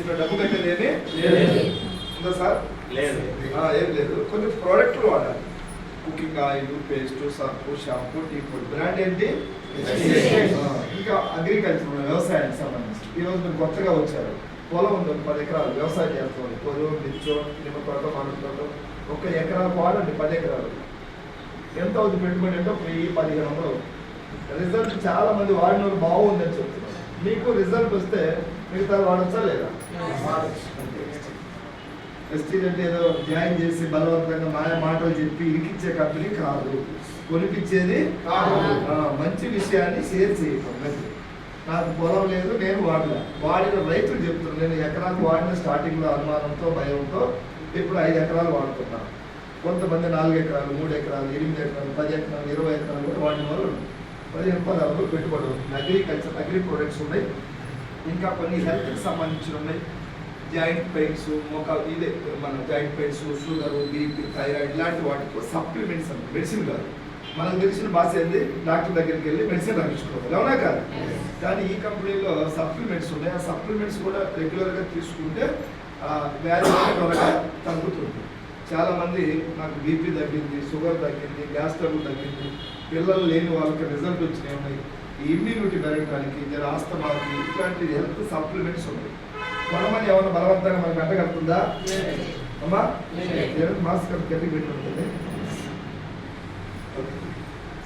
ఇక్కడ డబ్బు కట్టేది. ఉందా సార్? లేదు. ఏం లేదు. కొన్ని ప్రోడక్ట్లు వాడాలి. Cooking oil paste surf shampoo tea పొడి. బ్రాండ్ ఏంటి? ఇంకా అగ్రికల్చర్ వ్యవసాయానికి సంబంధించి. ఈ రోజు మీరు కొత్తగా వచ్చారు. పొలం ఉంది పది ఎకరాలు. వ్యవసాయం చేస్తాం పొలం మిర్చో నిమ్మ తోట మామిడి తోట. ఒక ఎకరాలు వాడండి పది ఎకరాలు. ఎంత అవుతుంది పెట్టుబడి అంటే వెయ్యి పదిహేను వందలు రిజల్ట్ చాలా మంది వాడిన వాళ్ళు బాగుందని చెప్తున్నారు. మీకు రిజల్ట్ వస్తే మిగతా వాడచ్చా లేదా? ఎస్టీల్ అంటే ఏదో జాయిన్ చేసి బలవంతంగా మాయ మాటలు చెప్పి ఇరికిచ్చే కంపెనీ కాదు. కొనిపించేది కాదు. మంచి విషయాన్ని షేర్ చేయటం. నాకు పొలం లేదు నేను వాడలే. వాడిన రైతులు చెప్తున్నారు. నేను ఎకరాకు వాడిన స్టార్టింగ్లో అనుమానంతో భయంతో ఇప్పుడు ఐదు ఎకరాలు వాడుతున్నాను కొంతమంది నాలుగు ఎకరాలు మూడు ఎకరాలు ఎనిమిది ఎకరాలు పది ఎకరాలు ఇరవై ఎకరాలు కూడా వాడిన వాళ్ళు. పదిహేను పెట్టుబడి ఉంది. అగ్రికల్చర్ అగ్రి ప్రొడక్ట్స్ ఉన్నాయి. ఇంకా కొన్ని హెల్త్కి సంబంధించి ఉన్నాయి. జాయింట్ పెయిన్స్ ఒక ఇదే మన joint pains sugar BP thyroid ఇలాంటి వాటికి సప్లిమెంట్స్ అంటే మెడిసిన్ కాదు. మనకు తెలిసిన భాష ఏంది? డాక్టర్ దగ్గరికి వెళ్ళి మెడిసిన్ రప్పించుకోవాలి అవునా కాదు? కానీ ఈ కంపెనీలో సప్లిమెంట్స్ ఉన్నాయి. ఆ సప్లిమెంట్స్ కూడా రెగ్యులర్గా తీసుకుంటే వ్యాధి త్వరగా తగ్గుతుంది. చాలా మంది నాకు బీపీ తగ్గింది షుగర్ తగ్గింది గ్యాస్ ట్రబుల్ తగ్గింది. పిల్లలు లేని వాళ్ళకి రిజల్ట్ వచ్చినాయి ఉన్నాయి ఇమ్యూనిటీ పెరగడానికి జర ఆస్తమాకి ఇట్లాంటి హెల్త్ సప్లిమెంట్స్ ఉన్నాయి కొనమని ఏమైనా బలవంతంగా మనకు అంటగలుగుతుందా అమ్మా? మాస్క్ గట్టి పెట్టి ఉంటుంది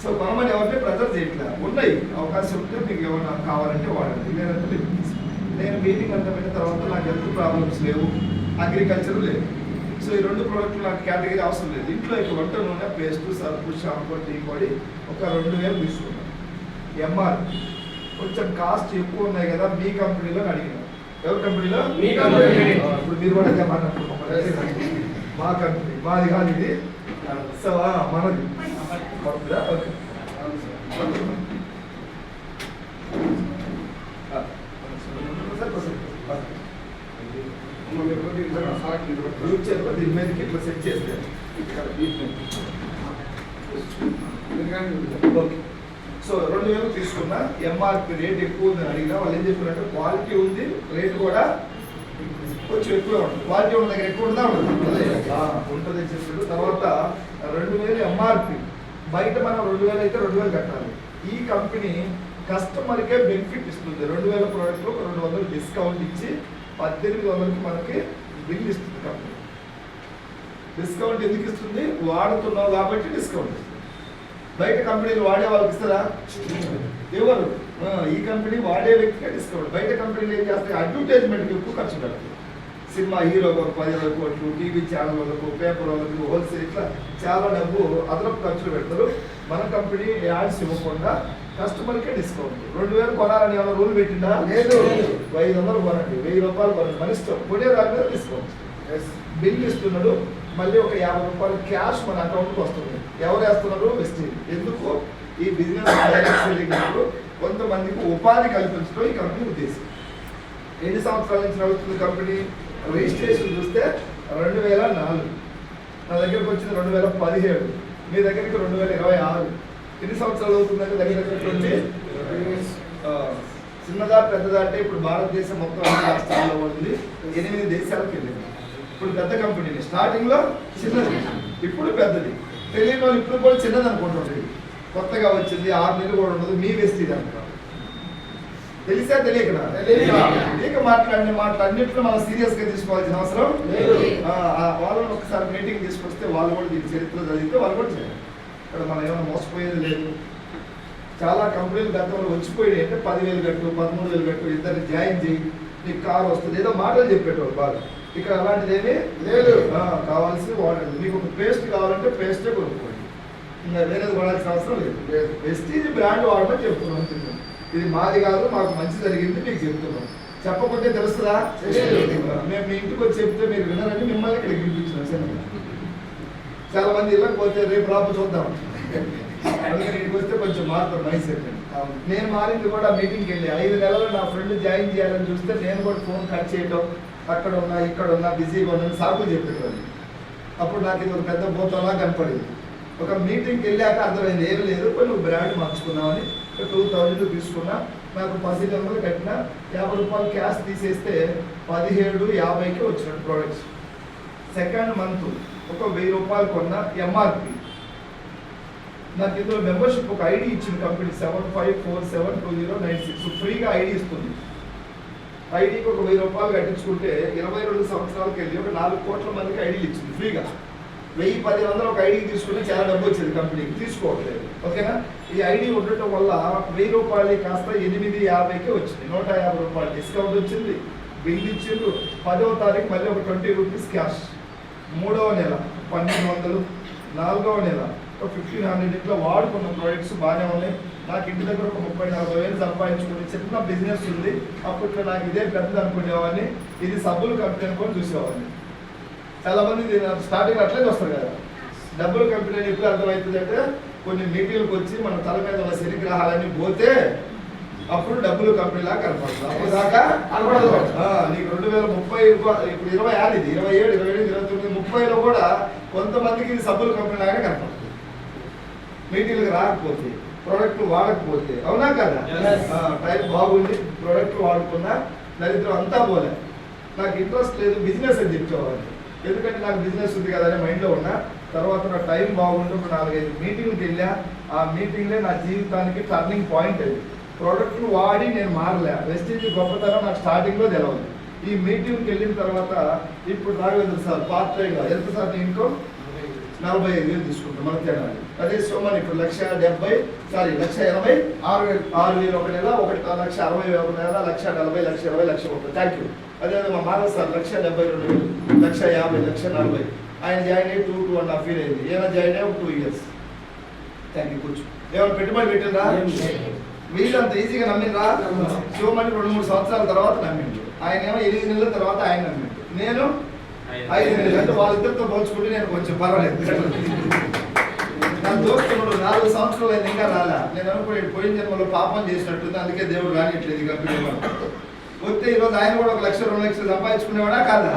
సో కొనమని ఎవరిని ప్రెజర్ చేయట్లే? ఉన్నాయి. అవకాశం ఉంటే మీకు ఏమైనా కావాలంటే వాడండి. లేదంటే మీరు నేను మీటింగ్ అంతమైన తర్వాత నాకు హెల్త్ ప్రాబ్లమ్స్ లేవు. అగ్రికల్చర్ లేవు సో ఈ రెండు ప్రోడక్ట్లు నాకు కేటగిరీ అవసరం లేదు. ఇంట్లో ఇక వంట నూనె పేస్ట్ సర్ఫ్ షాంపూ టీ పొడి ఒక రెండు వేలు తీసుకున్నాను. ఎంఆర్ కొంచెం కాస్ట్ ఎక్కువ ఉన్నాయి కదా మీ కంపెనీలో అడిగిన. ఎవరి కంపెనీలో మీ కంపెనీ. ఇప్పుడు మీరు కూడా మాట్లాడుతున్నారు. మా కంపెనీ మాది కాదు ఇది. సో మనది? ఓకే. దీని మీదకి ఇట్లా సెట్ చేస్తే. ఓకే. సో రెండు వేలు తీసుకున్నా ఎంఆర్పి రేట్ ఎక్కువ ఉందని అడిగినా వాళ్ళు ఏం చెప్పారంటే క్వాలిటీ ఉంది రేట్ కూడా కొంచెం ఎక్కువ ఉంటుంది. క్వాలిటీ ఉన్న దగ్గర ఎక్కువ ఉంటుందా? ఉంటుంది ఉంటుంది అని చెప్పాడు. తర్వాత రెండు వేలు ఎంఆర్పి బయట మనం రెండు వేలు అయితే రెండు వేలు కట్టాలి. ఈ కంపెనీ కస్టమర్కే బెనిఫిట్ ఇస్తుంది. రెండు వేల ప్రోడక్ట్లో ఒక రెండు వందలు డిస్కౌంట్ ఇచ్చి పద్దెనిమిది వందలకి మనకి బిల్ ఇస్తుంది కంపెనీ డిస్కౌంట్ ఎందుకు ఇస్తుంది? వాడుతున్నావు కాబట్టి డిస్కౌంట్ ఇస్తుంది. బయట కంపెనీలు వాడే వాళ్ళకి ఇస్తారా ఎవరు ఆ, ఈ కంపెనీ వాడే వ్యక్తికే డిస్కౌంట్ బయట కంపెనీలు ఏం చేస్తాయి? అడ్వర్టైజ్మెంట్కి ఎక్కువ ఖర్చు పెడతాయి. సినిమా హీరోకి ఒక పది ఇరవై కోట్లు టీవీ ఛానల్ వాళ్ళకు పేపర్ వాళ్ళకు హోల్సేల్ ఇట్లా చాలా డబ్బు అదనపు ఖర్చులు పెడతారు. మన కంపెనీ యాడ్స్ ఇవ్వకుండా కస్టమర్కే డిస్కౌంట్. రెండు వేలు కొనాలని ఏమైనా రూల్ పెట్టిందా? లేదు. ఐదు వందలు కొనండి. వెయ్యి రూపాయలు కొనండి. మన ఇష్టం. కొనే దాని మీద డిస్కౌంట్. బిల్ ఇస్తున్నాడు. మళ్ళీ ఒక యాభై రూపాయలు క్యాష్ మన అకౌంట్కి వస్తుంది. ఎవరు వేస్తున్నారు వెస్టీజ్ ఎందుకు ఈ బిజినెస్ డైరెక్ట్ కొంతమందికి ఉపాధి కల్పించడం ఈ కంపెనీ ఉద్దేశం. ఎన్ని సంవత్సరాల నుంచి నడుస్తుంది కంపెనీ రిజిస్ట్రేషన్ చూస్తే రెండు వేల నాలుగు. నా దగ్గరకు వచ్చింది రెండు వేల పదిహేడు. మీ దగ్గరికి రెండు వేల ఇరవై ఆరు. ఎన్ని సంవత్సరాలు అవుతుందంటే దగ్గర దగ్గర ట్వంటీ చిన్నదా పెద్దదా అంటే ఇప్పుడు భారతదేశం మొత్తం అన్ని రాష్ట్రాల్లో ఉంది. ఎనిమిది దేశాలకు వెళ్ళింది. ఇప్పుడు పెద్ద కంపెనీ స్టార్టింగ్లో చిన్నది. ఇప్పుడు పెద్దది. తెలియని వాళ్ళు ఇప్పుడు కూడా చిన్నది అనుకుంటుండ్రు కొత్తగా వచ్చింది ఆరు నెలలు కూడా ఉండదు మీ వెస్టీజ్ అంటారు. తెలిసా తెలియక. తెలియక మాట్లాడిన మాటలు అన్నింటిలో మనం సీరియస్గా తీసుకోవాల్సిన అవసరం వాళ్ళని ఒకసారి మీటింగ్ తీసుకొస్తే వాళ్ళు కూడా దీని చరిత్ర చదివితే వాళ్ళు కూడా చేయాలి. ఇక్కడ మనం ఏమైనా మోసపోయేది లేదు. చాలా కంపెనీలు గతంలో వచ్చిపోయాయి అంటే పదివేలు కట్టు పదమూడు వేలు కట్టు ఇద్దరిని జాయిన్ చేయి నీకు కారు వస్తుంది. ఏదో మాటలు చెప్పేటోళ్ళు బాగా. ఇక్కడ అలాంటిది ఏమీ లేదు. ఆ, కావాల్సింది వాడండి మీకు ఒక పేస్ట్ కావాలంటే పేస్టే కొనుక్కోండి. ఇంకా వేరేది కొనాల్సిన అవసరం లేదు. లేదు. వెస్టీజ్ బ్రాండ్ వాడమని చెప్తున్నాం అంటున్నాం. ఇది మాది కాదు మాకు మంచి జరిగింది మీకు చెప్తున్నాం. చెప్పకుంటే తెలుస్తుందా. మేము మీ ఇంటికి వచ్చి చెప్తే మీరు విన్నారని మిమ్మల్ని ఇక్కడ పిలిపించినాం. సినిమా చాలా మంది ఇళ్ళకి పోతే రేపు రాపు చూద్దాం. అందుకని ఇక్కడికి వస్తే కొంచెం మారుతాం మైండ్ సెట్ నేను మారింది కూడా మీటింగ్కి వెళ్ళి ఐదు నెలలు నా ఫ్రెండ్ జాయిన్ చేయాలని చూస్తే నేను కూడా ఫోన్ కట్ చేయటం అక్కడ ఉన్నా ఇక్కడ ఉన్నా బిజీగా ఉన్నా సాకులు చెప్పేటోళ్ళు అప్పుడు నాకు ఇది ఒక పెద్ద బోతలా కనపడింది. ఒక మీటింగ్కి వెళ్ళాక అర్థమైంది ఏం లేదు నువ్వు బ్రాండ్ మార్చుకున్నావని టూ థౌజండ్ తీసుకున్నా నాకు పది నెలలు కట్టిన యాభై రూపాయలు క్యాష్ తీసేస్తే పదిహేడు యాభైకి వచ్చినట్టు ప్రోడక్ట్స్ సెకండ్ మంత్ ఒక వెయ్యి రూపాయలు కొన్న ఎంఆర్పి నాకు ఇందులో మెంబర్షిప్ ఒక ఐడి ఇచ్చింది company seven five four seven two zero nine six ఫ్రీగా ఐడి ఇస్తుంది. ఐడికి ఒక వెయ్యి రూపాయలు కట్టించుకుంటే ఇరవై రెండు సంవత్సరాలకి వెళ్ళి ఒక నాలుగు కోట్ల మందికి ఐడీలు ఇచ్చింది ఫ్రీగా. వెయ్యి పది వందలు ఒక ఐడి తీసుకుంటే చాలా డబ్బు వచ్చింది కంపెనీకి. తీసుకోవట్లేదు. ఓకేనా? ఈ ఐడి ఉండటం వల్ల వెయ్యి రూపాయలు కాస్త ఎనిమిది యాభైకి వచ్చింది. నూట యాభై రూపాయలు డిస్కౌంట్ వచ్చింది. బిల్ ఇచ్చిండ్రు. పదవ తారీఖు మళ్ళీ ఒక ట్వంటీ రూపీస్ క్యాష్. మూడవ నెల పన్నెండు వందలు. నాలుగవ నెల ఒక ఫిఫ్టీన్ హండ్రెడ్ ఇట్లా వాడుకున్న ప్రోడక్ట్స్ బాగానే ఉన్నాయి. నాకు ఇంటి దగ్గర ఒక ముప్పై నలభై వేలు సంపాదించుకుని చిన్న బిజినెస్ ఉంది. అప్పట్లో నాకు ఇదే పెద్దది అనుకునేవాడిని. ఇది సబ్బులు కంపెనీ అనుకొని చూసేవాడిని. చాలా మంది స్టార్టింగ్ అట్లే చూస్తారు కదా. డబ్బులు కంపెనీ అని ఎప్పుడు అర్థమవుతుంది అంటే కొన్ని మీటింగ్లకు వచ్చి మన తల మీద ఉన్న శనిగ్రహాలన్నీ పోతే అప్పుడు డబ్బులు కంపెనీలా కనపడుతుంది అప్పుడు దాకా కనపడదు. నీకు రెండు వేల ముప్పై ఇప్పుడు ఇరవై ఆరు ఇది ఇరవై ఏడు ఇరవై ఎనిమిది ఇరవై తొమ్మిది ముప్పైలో కూడా కొంతమందికి ఇది సబ్బులు కంపెనీ లాగానే కనపడుతుంది. మీటింగ్లకు రాకపోతే. ప్రోడక్ట్ వాడకపోతే అవునా కదా? టైం బాగుంది ప్రోడక్ట్ వాడుకున్నా దరిద్రం అంతా పోలే. నాకు ఇంట్రెస్ట్ లేదు బిజినెస్ అని చెప్పేవాడిని ఎందుకంటే నాకు బిజినెస్ ఉంది కదా అని మైండ్లో ఉన్నా తర్వాత నా టైం బాగుండి ఒక నాలుగైదు మీటింగ్కి వెళ్ళా. ఆ మీటింగ్లే నా జీవితానికి టర్నింగ్ పాయింట్ అది. ప్రోడక్ట్లు వాడి నేను మారలే. వెస్టేజ్ గొప్పతనం నాకు స్టార్టింగ్లో తెలవదు. ఈ మీటింగ్కి వెళ్ళిన తర్వాత ఇప్పుడు రాఘవేంద్ర సార్ పార్ట్ టైంగా ఎంత సార్ ఇన్కమ్ నలభై ఐదు వేలు తీసుకుంటాం మన తేడా అదే. సోమన్ ఇప్పుడు లక్ష డెబ్బై సారీ లక్ష ఎనభై ఆరు వేలు ఆరు వేలు ఒక నెల ఒకటి లక్ష అరవై ఒక నెల లక్ష నలభై లక్ష ఇరవై లక్ష ముప్పై. థ్యాంక్ యూ అదే మా మాధవ్ సార్ లక్ష డెబ్బై రెండు వేలు లక్ష యాభై లక్ష నలభై. ఆయన జాయిన్ అయ్యి two two and half year అయింది. ఏమైనా జాయిన్ అయ్యి ఒక టూ ఇయర్స్ థ్యాంక్ యూ కూర్చో. ఏమైనా పెట్టుబడి పెట్టిందా ఏం లేదు. వీళ్ళు అంత ఈజీగా నమ్మరు. శివమణి రెండు మూడు సంవత్సరాల తర్వాత నమ్మిండు. ఆయన ఏమో ఎనిమిది నెలల తర్వాత ఆయన నమ్మిండు. నేను ఐదు అంటే వాళ్ళిద్దరితో పోల్చుకుంటే నేను కొంచెం పర్వాలేదు. నా దోస్తుడు నాలుగు సంవత్సరాలు అయింది ఇంకా రాలా. నేను అనుకునే పోయిన జన్మలో పాపం చేసినట్టుంది అందుకే దేవుడు రానిట్లేదు వాళ్ళు. వస్తే ఈరోజు ఆయన కూడా ఒక లక్ష రెండు లక్షలు సంపాదించుకునేవాడా కాదా?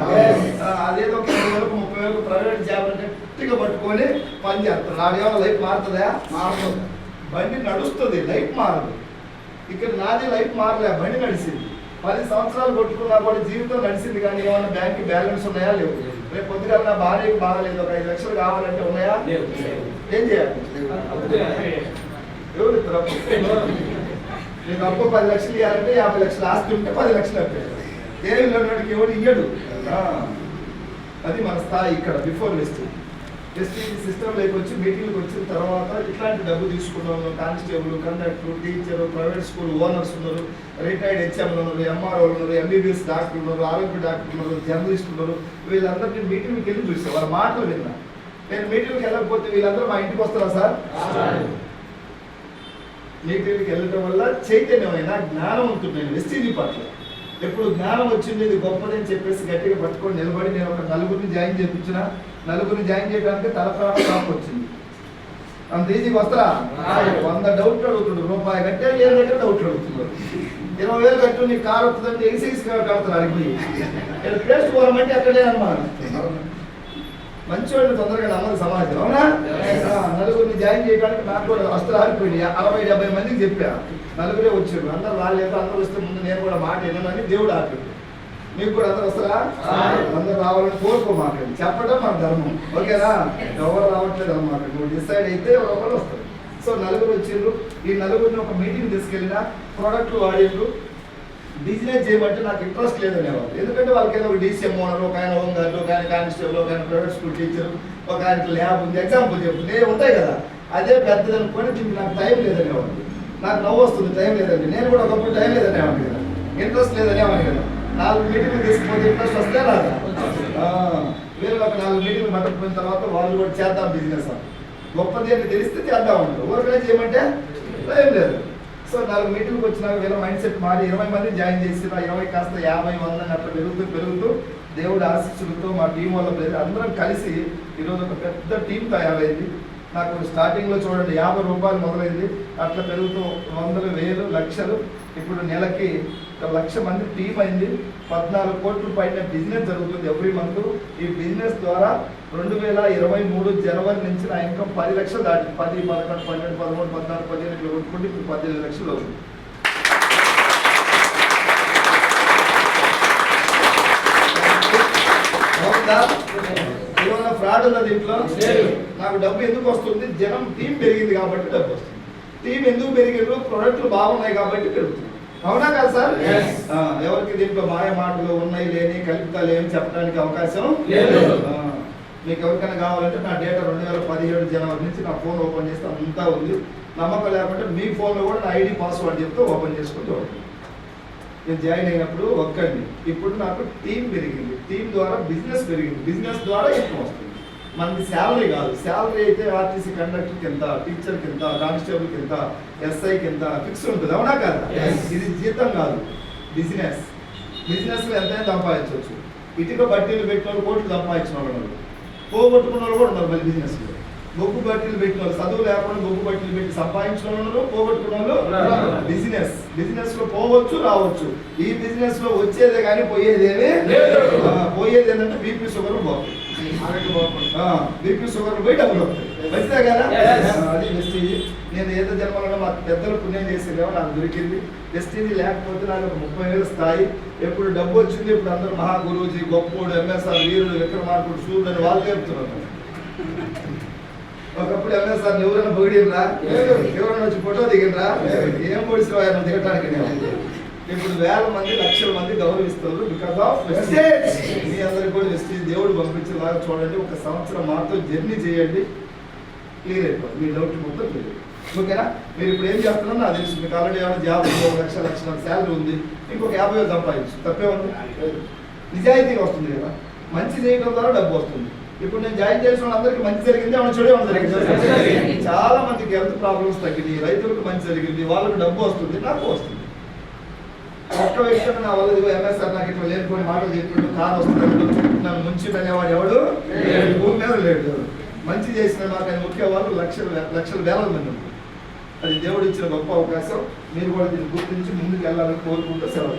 అదేదో ఒక ఇరవై వేలకు ముప్పై వేలకు ప్రైవేట్ జాబ్ గట్టిగా పట్టుకొని పని చేస్తాడు. నాడేమో లైఫ్ మారుతుందా? మారుతుంది. బండి నడుస్తుంది లైఫ్ మారదు. ఇక్కడ నాది లైఫ్ మారలే బండి నడిచింది. పది సంవత్సరాలు కొట్టుకున్నా కూడా జీవితం నడిచింది కానీ ఏమన్నా బ్యాంక్ బ్యాలెన్స్ ఉన్నాయా? లేవు. రేపు పొద్దుగా నా భార్యకి బాగాలేదు ఒక ఐదు లక్షలు కావాలంటే ఉన్నాయా. ఏం చేయాలి? ఎవరు? నీకు అప్పు పది లక్షలు ఇవ్వాలంటే యాభై లక్షలు ఆస్తి ఉంటే పది లక్షలు అప్పాడు ఏమి లేనివాడికి ఎవడు ఇయ్యడు? అది మన స్థాయి ఇక్కడ బిఫోర్ వెస్ట్ వెస్ట్ ఈ సిస్టంలోకి వచ్చి మీటింగ్లకు వచ్చిన తర్వాత ఇట్లాంటి డబ్బు తీసుకున్న constable conductor teacher private school owners ఉన్నారు రిటైర్డ్ హెచ్ఎంలు ఉన్నారు ఎంఆర్ఓలు ఉన్నారు ఎంబీబీఎస్ డాక్టర్ ఉన్నారు ఆరోగ్య డాక్టర్ ఉన్నారు జర్నలిస్ట్ ఉన్నారు. వీళ్ళందరినీ మీటింగ్కి వెళ్ళి చూసాను వాళ్ళ మాటలు విన్నా. నేను మీటింగ్కి వెళ్ళకపోతే వీళ్ళందరూ మా ఇంటికి వస్తారా సార్? మీటింగ్కి వెళ్ళడం వల్ల చైతన్యమైన నేను ఎస్టీజీ పట్ల ఎప్పుడు జ్ఞానం వచ్చింది ఇది గొప్పదని చెప్పేసి గట్టిగా పట్టుకొని నిలబడి నేను ఒక నలుగురిని జాయిన్ చేయించిన నలుగురిని జాయిన్ చేయడానికి తలప్రాణం కాపు వచ్చింది. అంత వస్తారా? రాదు. వంద డౌట్లు అడుగుతుండ్రు రూపాయి కట్టే ఏ దగ్గర డౌట్లు అడుగుతున్నారు ఇరవై వేలు కట్టు నీ కారు వస్తుందంటే ఎక్సైజ్ కడతారు అడిగి ఇక్కడ పేస్ట్ పోరమంటే అక్కడే అనుమానం మంచి వాళ్ళు తొందరగా నమ్మదు సమాజం అవునా నలుగురిని జాయిన్ చేయడానికి నాకు కూడా వస్త్రాలు ఆగిపోయింది అరవై డెబ్బై మందికి చెప్పా. నలుగురే వచ్చారు. అందరు రాలేదు అందరూ వస్తే ముందు నేను కూడా మాట విన్నానని దేవుడు ఆపిండు మీకు కూడా అందరు వస్తారా. అందరు రావాలని కోరుకో మాకండి చెప్పడం మన ధర్మం. ఓకేనా? ఎవరు రావట్లేదు అన్నమాట. నువ్వు డిసైడ్ అయితే ఒకరు వస్తారు. సో నలుగురు వచ్చిండ్రు ఈ నలుగురిని ఒక మీటింగ్ తీసుకెళ్ళిన ప్రోడక్ట్లు వాడిండ్రు బిజినెస్ చేయమంటే నాకు ఇంట్రెస్ట్ లేదనేవాళ్ళు ఎందుకంటే వాళ్ళకి ఏదో ఒక డీసీఎం ఓనర్ ఒక ఆయన హోమ్ గార్డు ఒక ఆయన కానిస్టేబుల్ ఒక ఆయన ప్రైవేట్ స్కూల్ టీచర్ ఒక ఆయనకి ల్యాబ్ ఉంది. ఎగ్జాంపుల్ చెప్తుంది ఉంటాయి కదా. అదే పెద్దది అనుకొని దీనికి నాకు టైం లేదనేవాళ్ళు నాకు నవ్వు వస్తుంది టైం లేదండి నేను కూడా ఒకప్పుడు టైం లేదనేవాడిని కదా ఇంట్రెస్ట్ లేదనేవాడిని కదా నాలుగు మీటింగ్లు తీసుకుపోతే వెళ్ళాలి వీళ్ళు ఒక నాలుగు మీటింగ్లు పట్టకపోయిన తర్వాత వాళ్ళు కూడా చేద్దాం బిజినెస్ గొప్పది అని తెలిస్తే చేద్దాం అంటారు. ఊరికనే చేయమంటే ఏం లేదు. సో నాలుగు మీటింగ్కి వచ్చినాక వీళ్ళ మైండ్ సెట్ మారి ఇరవై మంది జాయిన్ చేసి ఇరవై కాస్త యాభై వందలు అట్లా పెరుగుతూ పెరుగుతూ దేవుడు ఆశీస్సులతో మా టీం వల్ల ప్రజలు అందరం కలిసి ఈరోజు ఒక పెద్ద టీం తయారైంది. నాకు స్టార్టింగ్లో చూడండి యాభై రూపాయలు మొదలైంది. అట్లా పెరుగుతూ వందలు వేలు లక్షలు ఇప్పుడు నెలకి ఒక లక్ష మంది టీం అయింది. పద్నాలుగు కోట్ల పైన బిజినెస్ జరుగుతుంది ఎవ్రీ మంత్ ఈ బిజినెస్ ద్వారా రెండు వేల ఇరవై మూడు జనవరి నుంచి నా ఇన్కమ్ పది లక్షలు దాటి పది పదకొండు పన్నెండు పదమూడు పద్నాలుగు పదిహేను ఇట్లా కొట్టుకుంటే ఇప్పుడు పదిహేను లక్షలు అవుతుంది. ఏమన్నా ఫ్రాడ్ ఉన్న దీంట్లో? నాకు డబ్బు ఎందుకు వస్తుంది? జనం టీం పెరిగింది కాబట్టి డబ్బు వస్తుంది. టీం ఎందుకు పెరిగిందో ప్రొడక్ట్లు బాగున్నాయి కాబట్టి పెరుగుతుంది. అవునా కదా సార్? ఎవరికి దీంట్లో మాయ మాటలు ఉన్నాయి లేని కలుపుతాలు ఏమి చెప్పడానికి అవకాశం లేదు. మీకు ఎవరికైనా కావాలంటే నా డేటా రెండు వేల పదిహేడు జనవరి నుంచి నా ఫోన్ ఓపెన్ చేస్తే అంతా ఉంది. నమ్మకం లేకుంటే మీ ఫోన్లో కూడా నా ఐడి పాస్వర్డ్ చెప్తే ఓపెన్ చేసుకుని చూడండి నేను జాయిన్ అయినప్పుడు ఒక్కడిని. ఇప్పుడు నాకు టీం పెరిగింది. టీం ద్వారా బిజినెస్ పెరిగింది. బిజినెస్ ద్వారా ఇన్కమ్ వస్తుంది. మనకి శాలరీ కాదు. శాలరీ అయితే ఆర్టీసీ కండక్టర్ కింద టీచర్ కింద కానిస్టేబుల్ కింద ఎస్ఐ కింద ఫిక్స్ ఉంటుంది. అవునా కదా. ఇది జీతం కాదు. బిజినెస్. బిజినెస్లో ఎంతైనా సంపాదించవచ్చు. ఇటుక బట్టీలు పెట్టిన వాళ్ళు కోట్లు సంపాదించిన వాళ్ళు పోగొట్టుకున్న వాళ్ళు కూడా ఉన్నారు మళ్ళీ బిజినెస్లో బొగ్గు బట్టీలు పెట్టిన వాళ్ళు చదువు లేకుండా బొగ్గు బట్టీలు పెట్టి సంపాదించిన వాళ్ళు పోగొట్టుకున్న వాళ్ళు. Business business. లో పోవచ్చు రావచ్చు. ఈ బిజినెస్లో వచ్చేదే కానీ పోయేదేమి పోయేది ఏంటంటే బీపీ షుగర్ పోతుంది బీపీ షుగర్ పోయి డబ్బులు వస్తాయి. మంచిదే కదా? అది వెస్టీజ్ నేను ఏదో జన్మలో మా పెద్దలు పుణ్యం చేసేదేమో నాకు దొరికింది. వెస్టీజ్ లేకపోతే నాకు ఒక ముప్పై వేల స్థాయి. ఎప్పుడు డబ్బు వచ్చింది ఇప్పుడు అందరూ మహా గురువుజీ గొప్పోడు ఎంఎస్ఆర్ వీరుడు విక్రమార్కుడు సూర్యుడు అని వాళ్ళు చెప్తున్నారు. ఒకప్పుడు ఎంఎస్ఆర్ ఎవరైనా పొగిడినరా ఎవరైనా వచ్చి ఫోటో దిగినరా ఏం పొడిసిన ఆయన? దిగటానికి నేను. ఇప్పుడు వేల మంది లక్షల మంది గౌరవిస్తారు బికాస్ ఆఫ్ మీ అందరికి కూడా వెస్టేజ్ దేవుడు పంపించేలాగా చూడండి. ఒక సంవత్సరం మాతో జర్నీ చేయండి. క్లియర్ అయిపోతుంది. మీ డౌట్ మొత్తం క్లియర్ ఓకేనా మీరు ఇప్పుడు ఏం చేస్తున్నారో నాకు తెలుసు. మీకు ఆల్రెడీ ఏమైనా జాబ్ ఉంది? ఒక లక్ష లక్షల శాలరీ ఉంది. ఇంకొక యాభై వేలు సంపాదించు. తప్పే ఉంది నిజాయితీగా వస్తుంది కదా. మంచి చేయడం ద్వారా డబ్బు వస్తుంది. ఇప్పుడు నేను జాయిన్ చేసిన వాళ్ళందరికీ మంచి జరిగింది. ఏమైనా చెడు ఏమైనా జరిగింది. చాలా మందికి హెల్త్ ప్రాబ్లమ్స్ తగ్గినాయి. రైతులకు మంచి జరిగింది. వాళ్ళకి డబ్బు వస్తుంది. నాకు వస్తుంది. ఒక్క వ్యక్తి నా వల్ల ఇదిగో ఎంఎస్ఆర్ నాకు ఇట్లా లేనిపోయిన మాటలు చెప్పిండు కారు వస్తున్నాడు. నన్ను ముంచి అనేవాడు ఎవడు. భూమి మీద లేడు. మంచి చేసిన నాకు ఆయన ముఖ్య వాళ్ళు లక్షల లక్షల వేల మంది. అది దేవుడు ఇచ్చిన గొప్ప అవకాశం. మీరు కూడా దీన్ని గుర్తించి ముందుకు వెళ్ళాలని కోరుకుంటూ సెలవు